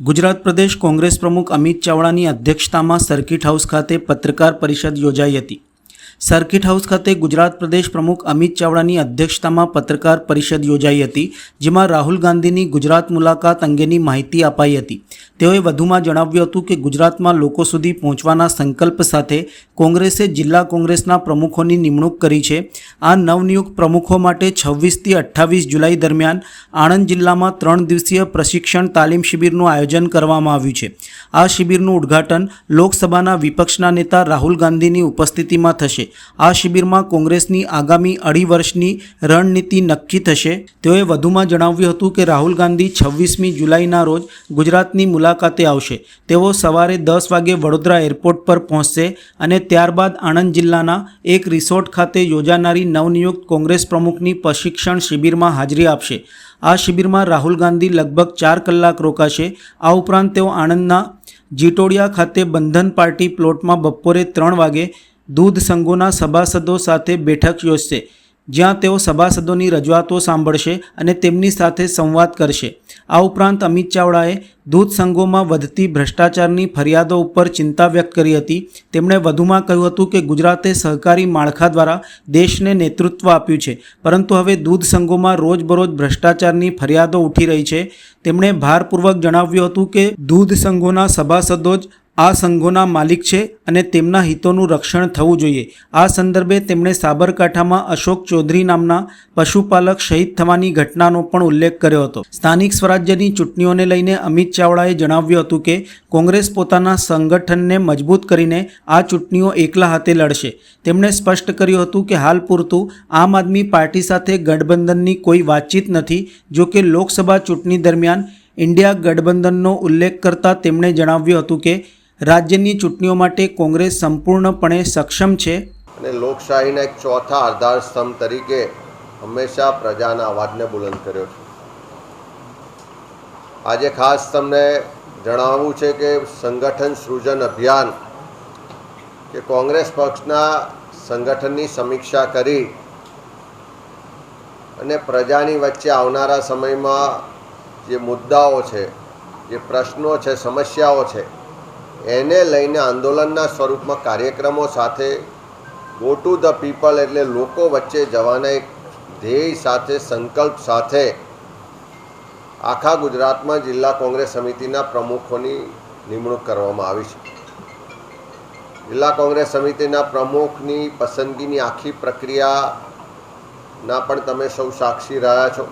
ગુજરાત પ્રદેશ કોંગ્રેસ પ્રમુખ અમિત ચાવડાની અધ્યક્ષતામાં circuit house ખાતે પત્રકાર પરિષદ યોજાઈ હતી. સર્કિટ હાઉસ ખાતે ગુજરાત પ્રદેશ પ્રમુખ અમિત ચાવડાની અધ્યક્ષતામાં પત્રકાર પરિષદ યોજાઈ હતી, જેમાં રાહુલ ગાંધીની ગુજરાત મુલાકાત અંગેની માહિતી અપાઈ હતી. તેઓએ વધુમાં જણાવ્યું હતું કે ગુજરાતમાં લોકો સુધી પહોંચવાના સંકલ્પ સાથે કોંગ્રેસે જિલ્લા કોંગ્રેસના પ્રમુખોની નિમણૂક કરી છે. આ નવનિયુક્ત પ્રમુખો માટે છવ્વીસથી અઠ્ઠાવીસ જુલાઈ દરમિયાન આણંદ જિલ્લામાં ત્રણ દિવસીય પ્રશિક્ષણ તાલીમ શિબિરનું આયોજન કરવામાં આવ્યું છે. આ શિબિરનું ઉદ્ઘાટન લોકસભાના વિપક્ષના નેતા રાહુલ ગાંધીની ઉપસ્થિતિમાં થશે. આ શિબિરમાં કોંગ્રેસની આગામી અઢી વર્ષની રણનીતિ નક્કી થશે. તેઓએ વધુમાં જણાવ્યું હતું કે રાહુલ ગાંધી છવ્વીસમી જુલાઈના રોજ ગુજરાતની મુલાકાતે આવશે. તેઓ સવારે દસ વાગે વડોદરા એરપોર્ટ પર પહોંચશે અને ત્યારબાદ આણંદ જિલ્લાના એક રિસોર્ટ ખાતે યોજાનારી નવનિયુક્ત કોંગ્રેસ પ્રમુખની પ્રશિક્ષણ શિબિરમાં હાજરી આપશે. આ શિબિરમાં રાહુલ ગાંધી લગભગ ચાર કલાક રોકાશે. આ ઉપરાંત તેઓ આણંદના જીટોડિયા ખાતે બંધન પાર્ટી પ્લોટમાં બપોરે ત્રણ વાગે દૂધ સંઘોના સભાસદો સાથે બેઠક યોજશે. જ્યાં તેઓ સભાસદોની રજૂઆતો સાંભળશે અને તેમની સાથે સંવાદ કરશે. આ ઉપરાંત અમિત ચાવડાએ દૂધ સંઘોમાં વધતી ભ્રષ્ટાચારની ફરિયાદો ઉપર ચિંતા વ્યક્ત કરી હતી. તેમણે વધુમાં કહ્યું હતું કે ગુજરાતે સહકારી માળખા દ્વારા દેશને નેતૃત્વ આપ્યું છે, પરંતુ હવે દૂધ સંઘોમાં રોજબરોજ ભ્રષ્ટાચારની ફરિયાદો ઉઠી રહી છે. તેમણે ભારપૂર્વક જણાવ્યું હતું કે દૂધ સંઘોના સભાસદો જ આ સંઘોના માલિક છે અને તેમના હિતોનું રક્ષણ થવું જોઈએ. આ સંદર્ભે તેમણે સાબરકાંઠામાં અશોક ચૌધરી નામના પશુપાલક શહીદ થવાની ઘટનાનો પણ ઉલ્લેખ કર્યો હતો. સ્થાનિક સ્વરાજ્યની ચૂંટણીઓને લઈને અમિત ચાવડાએ જણાવ્યું હતું કે, કોંગ્રેસ પોતાના સંગઠનને મજબૂત કરીને આ ચૂંટણીઓ એકલા હાથે લડશે. તેમણે સ્પષ્ટ કર્યું હતું કે હાલ પૂરતું આમ આદમી પાર્ટી સાથે ગઠબંધનની કોઈ વાતચીત નથી, જો કે લોકસભા ચૂંટણી દરમિયાન ઇન્ડિયા ગઠબંધનનો ઉલ્લેખ કરતાં તેમણે જણાવ્યું હતું કે રાજ્યની ચૂંટણીઓ માટે કોંગ્રેસ સંપૂર્ણપણે સક્ષમ છે. અને લોકશાહીના એક ચોથા આધાર સ્તંભ તરીકે હંમેશા પ્રજાના અવાજને બુલંદ કર્યો છે. આજે ખાસ તમને જણાવવું છે કે સંગઠન સૃજન અભિયાન કે કોંગ્રેસ પક્ષના સંગઠનની સમીક્ષા કરી અને પ્રજાની વચ્ચે આવનારા સમયમાં જે મુદ્દાઓ છે, જે પ્રશ્નો છે, સમસ્યાઓ છે એને લઈને આંદોલનના સ્વરૂપમાં કાર્યક્રમો સાથે ગો ટુ ધ પીપલ એટલે લોકો વચ્ચે જવાના એક ધ્યેય સાથે, સંકલ્પ સાથે આખા ગુજરાતમાં જિલ્લા કોંગ્રેસ સમિતિના પ્રમુખોની નિમણૂક કરવામાં આવી છે. જિલ્લા કોંગ્રેસ સમિતિના પ્રમુખની પસંદગીની આખી પ્રક્રિયાના પણ તમે સૌ સાક્ષી રહ્યા છો.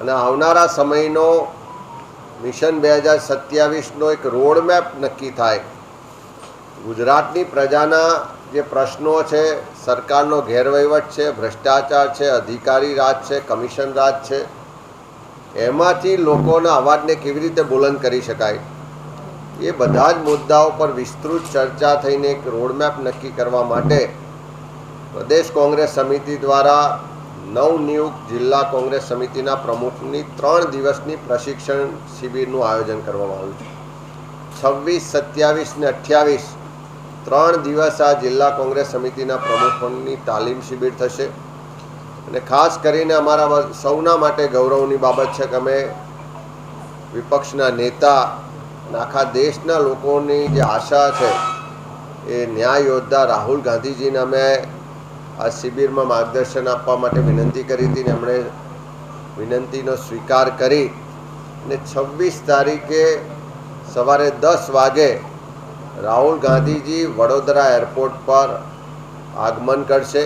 અને આવનારા સમયનો મિશન બે હજાર સત્યાવીસનો એક રોડમેપ નક્કી થાય. ગુજરાતની પ્રજાના જે પ્રશ્નો છે, સરકારનો ગેરવહીવટ છે, ભ્રષ્ટાચાર છે, અધિકારી રાજ છે, કમિશન રાજ છે, એમાંથી લોકોના અવાજને કેવી રીતે બુલંદ કરી શકાય? એ બધા જ મુદ્દાઓ પર વિસ્તૃત ચર્ચા થઈને એક રોડમેપ નક્કી કરવા માટે પ્રદેશ કોંગ્રેસ સમિતિ દ્વારા નવનિયુક્ત જિલ્લા કોંગ્રેસ સમિતિના પ્રમુખની ત્રણ દિવસની પ્રશિક્ષણ શિબિરનું આયોજન કરવામાં આવ્યું છે. છવ્વીસ, સત્યાવીસ ને અઠ્યાવીસ ત્રણ દિવસ આ જિલ્લા કોંગ્રેસ સમિતિના પ્રમુખોની તાલીમ શિબિર થશે. અને ખાસ કરીને અમારા સૌના માટે ગૌરવની બાબત છે કે અમે વિપક્ષના નેતા આખા દેશના લોકોની જે આશા છે એ ન્યાય યોદ્ધા રાહુલ ગાંધીજીને અમે આ શિબિરમાં માર્ગદર્શન આપવા માટે વિનંતી કરી હતી ને એમણે વિનંતીનો સ્વીકાર કરી. અને છવ્વીસ તારીખે સવારે દસ વાગે રાહુલ ગાંધીજી વડોદરા એરપોર્ટ પર આગમન કરશે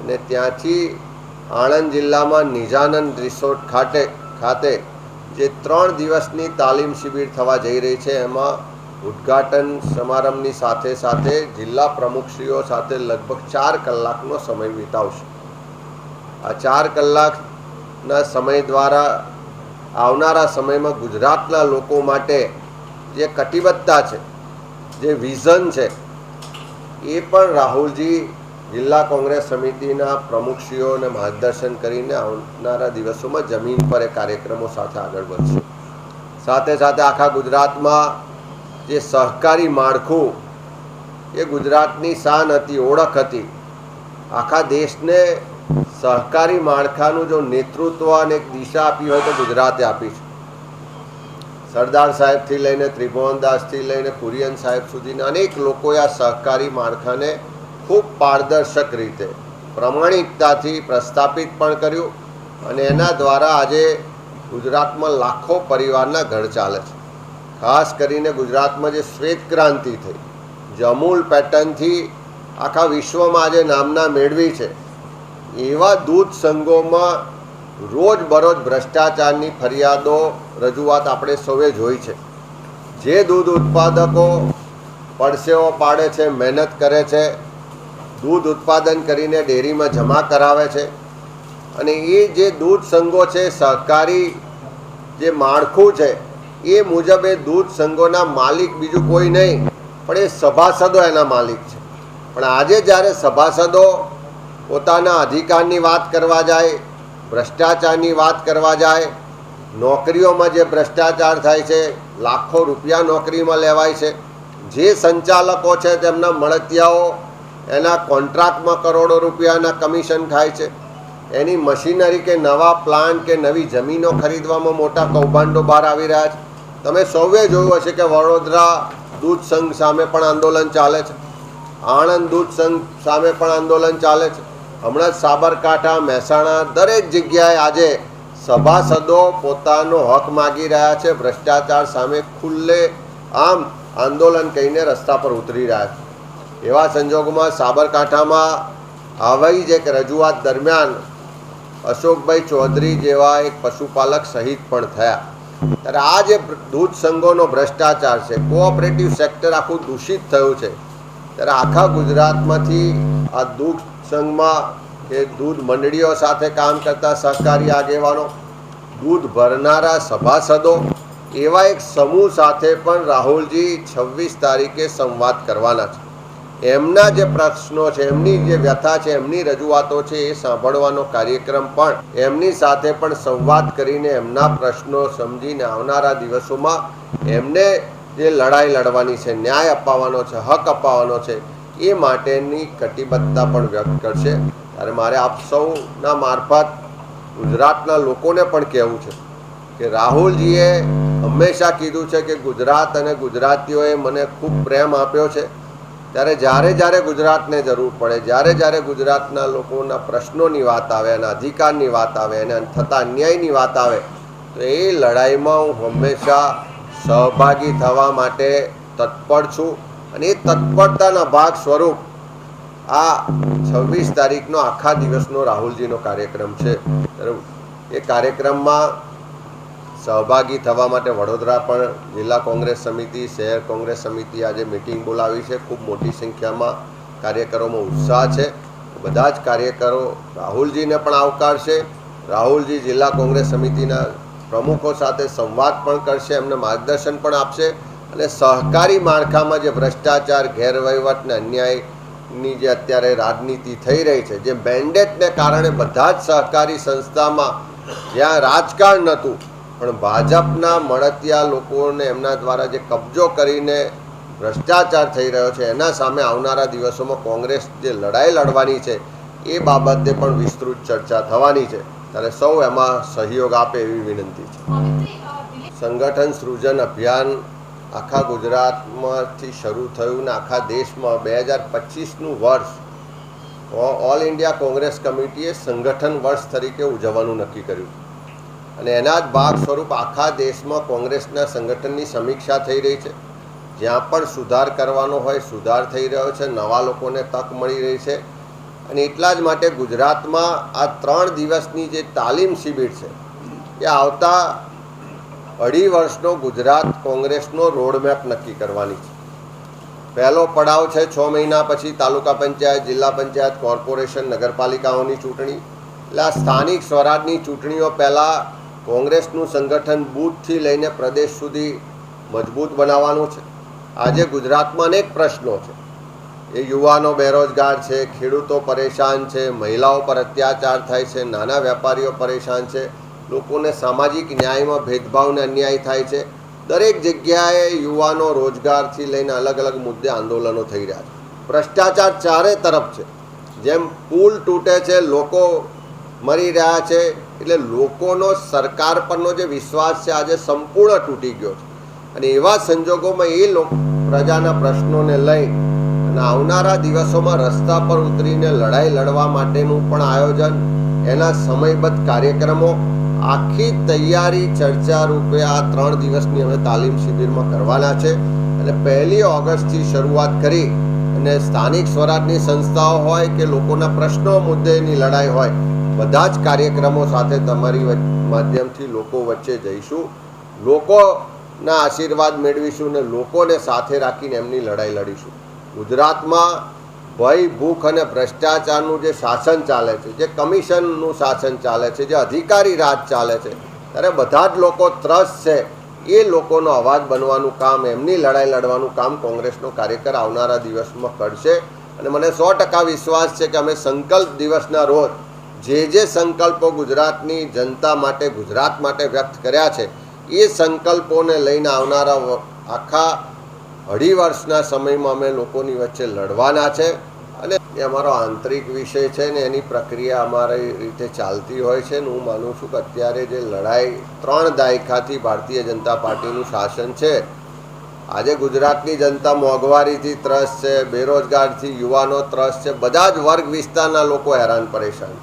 અને ત્યાંથી આણંદ જિલ્લામાં નિજાનંદ રિસોર્ટ ખાતે ખાતે જે ત્રણ દિવસની તાલીમ શિબિર થવા જઈ રહી છે, એમાં ઉદ્ઘાટન સમારંભની સાથે સાથે જિલ્લા પ્રમુખશ્રીઓ સાથે લગભગ ચાર કલાકનો સમય વિતાવશે. આ ચાર કલાકના સમય દ્વારા આવનારા સમયમાં ગુજરાતના લોકો માટે જે કટિબદ્ધતા છે, જે વિઝન છે, એ પણ રાહુલજી જિલ્લા કોંગ્રેસ સમિતિના પ્રમુખશ્રીઓને માર્ગદર્શન કરીને આવનારા દિવસોમાં જમીન પર એ કાર્યક્રમો સાથે આગળ વધશે. સાથે સાથે આખા ગુજરાતમાં જે સહકારી માળખું એ ગુજરાતની શાન હતી, ઓળખ હતી. આખા દેશને સહકારી માળખાનું જો નેતૃત્વ અને એક દિશા આપી હોય તો ગુજરાતે આપી છે. સરદાર સાહેબથી લઈને ત્રિભુવનદાસથી લઈને કુરિયન સાહેબ સુધીના અનેક લોકોએ આ સહકારી માળખાને ખૂબ પારદર્શક રીતે, પ્રમાણિકતાથી પ્રસ્થાપિત પણ કર્યું અને એના દ્વારા આજે ગુજરાતમાં લાખો પરિવારના ઘર ચાલે છે. ખાસ કરીને ગુજરાતમાં જે શ્વેત ક્રાંતિ થઈ, જે પેટર્નથી આખા વિશ્વમાં આજે નામના મેળવી છે, એવા દૂધ સંઘોમાં રોજ બરોજ ભ્રષ્ટાચારની ફરિયાદો રજૂઆત આપણે સૌએ જોઈ છે. જે દૂધ ઉત્પાદકો પડસેવો પાડે છે, મહેનત કરે છે, દૂધ ઉત્પાદન કરીને ડેરીમાં જમા કરાવે છે અને એ જે દૂધ સંઘો છે, સહકારી જે માળખું છે એ મુજબ એ દૂધ સંઘોના માલિક બીજું કોઈ નહીં, પણ એ સભાસદો એના માલિક છે. પણ આજે જ્યારે સભાસદો પોતાના અધિકારની વાત કરવા જાય, ભ્રષ્ટાચારની વાત કરવા જાય, નોકરીઓમાં જે ભ્રષ્ટાચાર થાય છે, લાખો રૂપિયા નોકરીમાં લેવાય છે, જે સંચાલકો છે તેમના મળતિયાઓ એના કોન્ટ્રાક્ટમાં કરોડો રૂપિયાના કમિશન ખાય છે. એની મશીનરી કે નવા પ્લાન્ટ કે નવી જમીનો ખરીદવામાં મોટા કૌભાંડો બહાર આવી રહ્યા છે. તમે સૌએ જોયું હશે કે વડોદરા દૂધ સંઘ સામે પણ આંદોલન ચાલે છે. આણંદ દૂધ સંઘ સામે પણ આંદોલન ચાલે છે. હમણાં સાબરકાંઠા, મહેસાણા દરેક જગ્યાએ આજે સભાસદો પોતાનો હક માગી રહ્યા છે, ભ્રષ્ટાચાર સામે ખુલ્લે આમ આંદોલન કહીને રસ્તા પર ઉતરી રહ્યા છે. એવા સંજોગોમાં સાબરકાંઠામાં આવી જ એક રજૂઆત દરમિયાન અશોકભાઈ ચૌધરી જેવા એક પશુપાલક શહીદ પણ થયા. ત્યારે આ જે દૂધ સંઘોનો ભ્રષ્ટાચાર છે કોઓપરેટિવ સેક્ટર આખું દૂષિત થયું છે. ત્યારે આખા ગુજરાતમાંથી આ દૂધ સંઘમાં કે દૂધ મંડળીઓ સાથે કામ કરતા સહકારી આગેવાનો, દૂધ ભરનારા સભાસદો, એવા એક સમૂહ સાથે પણ રાહુલજી છવ્વીસ તારીખે સંવાદ કરવાના છે. એમના જે પ્રશ્નો છે, એમની જે વ્યથા છે, એમની રજૂઆતો છે એ સાંભળવાનો કાર્યક્રમ પણ એમની સાથે પણ સંવાદ કરીને એમના પ્રશ્નો સમજીને આવનારા દિવસોમાં એમને જે લડાઈ લડવાની છે, ન્યાય અપાવવાનો છે, હક અપાવવાનો છે, એ માટેની કટિબદ્ધતા પણ વ્યક્ત કરશે. ત્યારે મારે આપ સૌના મારફત ગુજરાતના લોકોને પણ કહેવું છે કે રાહુલજીએ હંમેશા કીધું છે કે ગુજરાત અને ગુજરાતીઓએ મને ખૂબ પ્રેમ આપ્યો છે. ત્યારે જ્યારે જ્યારે ગુજરાતને જરૂર પડે, જ્યારે જ્યારે ગુજરાતના લોકોના પ્રશ્નોની વાત આવે અને અધિકારની વાત આવે અને થતા અન્યાયની વાત આવે, તો એ લડાઈમાં હું હંમેશા સહભાગી થવા માટે તત્પર છું. અને એ તત્પરતાના ભાગ સ્વરૂપ આ છવ્વીસ તારીખનો આખા દિવસનો રાહુલજીનો કાર્યક્રમ છે. એ કાર્યક્રમમાં સહભાગી થવા માટે વડોદરા પણ જિલ્લા કોંગ્રેસ સમિતિ, શહેર કોંગ્રેસ સમિતિ આજે મિટિંગ બોલાવી છે. ખૂબ મોટી સંખ્યામાં કાર્યકરોમાં ઉત્સાહ છે. બધા જ કાર્યકરો રાહુલજીને પણ આવકારશે. રાહુલજી જિલ્લા કોંગ્રેસ સમિતિના પ્રમુખો સાથે સંવાદ પણ કરશે, એમને માર્ગદર્શન પણ આપશે અને સહકારી માળખામાં જે ભ્રષ્ટાચાર, ગેરવહીવટ ને અન્યાયની જે અત્યારે રાજનીતિ થઈ રહી છે, જે મેન્ડેટને કારણે બધા જ સહકારી સંસ્થામાં જ્યાં રાજકારણ નહોતું પણ ભાજપના મળતિયા લોકોને એમના દ્વારા જે કબજો કરીને ભ્રષ્ટાચાર થઈ રહ્યો છે, એના સામે આવનારા દિવસોમાં કોંગ્રેસ જે લડાઈ લડવાની છે, એ બાબતે પણ વિસ્તૃત ચર્ચા થવાની છે. ત્યારે સૌ એમાં સહયોગ આપે એવી વિનંતી છે. સંગઠન સૃજન અભિયાન આખા ગુજરાતમાંથી શરૂ થયું ને આખા દેશમાં બે હજાર પચીસનું વર્ષ ઓલ ઇન્ડિયા કોંગ્રેસ કમિટીએ સંગઠન વર્ષ તરીકે ઉજવવાનું નક્કી કર્યું. અને એના જ ભાગ સ્વરૂપ આખા દેશમાં કોંગ્રેસના સંગઠનની સમીક્ષા થઈ રહી છે. જ્યાં પણ સુધાર કરવાનો હોય, સુધાર થઈ રહ્યો છે, નવા લોકોને તક મળી રહી છે. અને એટલા જ માટે ગુજરાતમાં આ ત્રણ દિવસની જે તાલીમ શિબિર છે, એ આવતા અઢી વર્ષનો ગુજરાત કોંગ્રેસનો રોડમેપ નક્કી કરવાની છે. પહેલો પડાવ છે છ મહિના પછી તાલુકા પંચાયત, જિલ્લા પંચાયત, કોર્પોરેશન, નગરપાલિકાઓની ચૂંટણી. એટલે આ સ્થાનિક સ્વરાજની ચૂંટણીઓ પહેલાં કોંગ્રેસનું સંગઠન બૂથથી લઈને પ્રદેશ સુધી મજબૂત બનાવવાનું છે. આજે ગુજરાતમાં અનેક પ્રશ્નો છે. એ યુવાનો બેરોજગાર છે, ખેડૂતો પરેશાન છે, મહિલાઓ પર અત્યાચાર થાય છે, નાના વેપારીઓ પરેશાન છે, લોકોને સામાજિક ન્યાયમાં ભેદભાવને અન્યાય થાય છે. દરેક જગ્યાએ યુવાનો રોજગારથી લઈને અલગ અલગ મુદ્દે આંદોલનો થઈ રહ્યા છે. ભ્રષ્ટાચાર ચારે તરફ છે. જેમ પુલ તૂટે છે, લોકો મરી રહ્યા છે એટલે લોકોનો સરકાર પરનો જે વિશ્વાસ છે, આજે સંપૂર્ણ તૂટી ગયો છે. અને એવા સંજોગોમાં એ પ્રજાના પ્રશ્નોને લઈ અને આવનારા દિવસોમાં રસ્તા પર ઉતરીને લડાઈ લડવા માટેનું પણ આયોજન, એના સમયબદ્ધ કાર્યક્રમો, આખી તૈયારી ચર્ચા રૂપે આ ત્રણ દિવસની અમે તાલીમ શિબિરમાં કરવાના છે. અને પહેલી ઓગસ્ટથી શરૂઆત કરી અને સ્થાનિક સ્વરાજની સંસ્થાઓ હોય કે લોકોના પ્રશ્નો મુદ્દેની લડાઈ હોય બધા જ કાર્યક્રમો સાથે તમારી માધ્યમથી લોકો વચ્ચે જઈશું. લોકોના આશીર્વાદ મેળવીશું ને લોકોને સાથે રાખીને એમની લડાઈ લડીશું. ગુજરાતમાં ભય, ભૂખ અને ભ્રષ્ટાચારનું જે શાસન ચાલે છે, જે કમિશનનું શાસન ચાલે છે, જે અધિકારી રાજ ચાલે છે, ત્યારે બધા જ લોકો ત્રસ્ત છે. એ લોકોનો અવાજ બનવાનું કામ, એમની લડાઈ લડવાનું કામ કોંગ્રેસનો કાર્યકર આવનારા દિવસમાં કરશે. અને મને સો ટકા વિશ્વાસ છે કે અમે સંકલ્પ દિવસના રોજ જે જે સંકલ્પો ગુજરાતની જનતા માટે, ગુજરાત માટે વ્યક્ત કર્યા છે, એ સંકલ્પોને લઈને આવનારા આખા અઢી વર્ષના સમયમાં અમે લોકોની વચ્ચે લડવાના છે અને એ અમારો આંતરિક વિષય છે ને એની પ્રક્રિયા અમારી રીતે ચાલતી હોય છે ને હું માનું છું કે અત્યારે જે લડાઈ ત્રણ દાયકાથી ભારતીય જનતા પાર્ટીનું શાસન છે, આજે ગુજરાતની જનતા મોંઘવારીથી ત્રસ્ત છે, બેરોજગારથી યુવાનો ત્રસ્ત છે, બધા જ વર્ગ વિસ્તારના લોકો હેરાન પરેશાન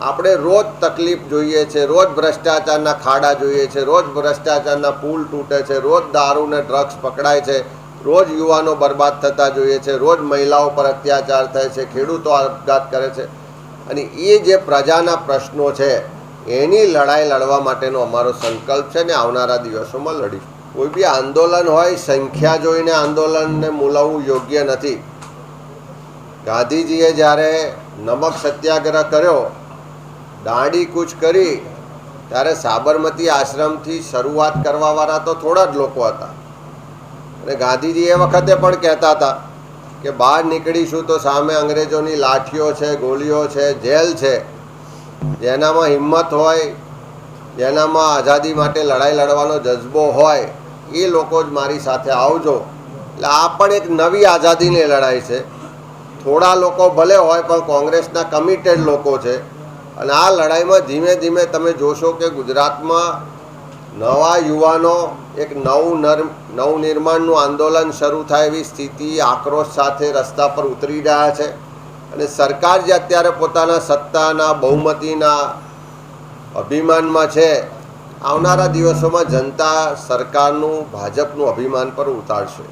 આપણે રોજ તકલીફ જોઈએ છે, રોજ ભ્રષ્ટાચારના ખાડા જોઈએ છે, રોજ ભ્રષ્ટાચારના પુલ તૂટે છે, રોજ દારૂ ને ડ્રગ્સ પકડાય છે, રોજ યુવાનો બરબાદ થતા જોઈએ છે, રોજ મહિલાઓ પર અત્યાચાર થાય છે, ખેડૂતો આપઘાત કરે છે. અને એ જે પ્રજાના પ્રશ્નો છે, એની લડાઈ લડવા માટેનો અમારો સંકલ્પ છે ને આવનારા દિવસોમાં લડીશું. કોઈ બી આંદોલન હોય, સંખ્યા જોઈને આંદોલનને મૂલવવું યોગ્ય નથી. ગાંધીજીએ જ્યારે નમક સત્યાગ્રહ કર્યો દાંડી કૂચ કરી ત્યારે સાબરમતી આશ્રમથી શરૂઆત કરવાવાળા તો થોડા જ લોકો હતા. અને ગાંધીજી એ વખતે પણ કહેતા હતા કે બહાર નીકળીશું તો સામે અંગ્રેજોની લાઠીઓ છે, ગોળીઓ છે, જેલ છે. જેનામાં હિંમત હોય, જેનામાં આઝાદી માટે લડાઈ લડવાનો જજ્બો હોય, એ લોકો જ મારી સાથે આવજો. એટલે આ પણ એક નવી આઝાદીની લડાઈ છે. થોડા લોકો ભલે હોય પણ કોંગ્રેસના કમિટેડ લોકો છે. અને આ લડાઈમાં ધીમે ધીમે તમે જોશો કે ગુજરાતમાં નવા યુવાનો એક નવું નર નવનિર્માણનું આંદોલન શરૂ થાય એવી સ્થિતિ, આક્રોશ સાથે રસ્તા પર ઉતરી રહ્યા છે. અને સરકાર જે અત્યારે પોતાના સત્તાના, બહુમતીના અભિમાનમાં છે, આવનારા દિવસોમાં જનતા સરકારનું, ભાજપનું અભિમાન પર ઉતારશે.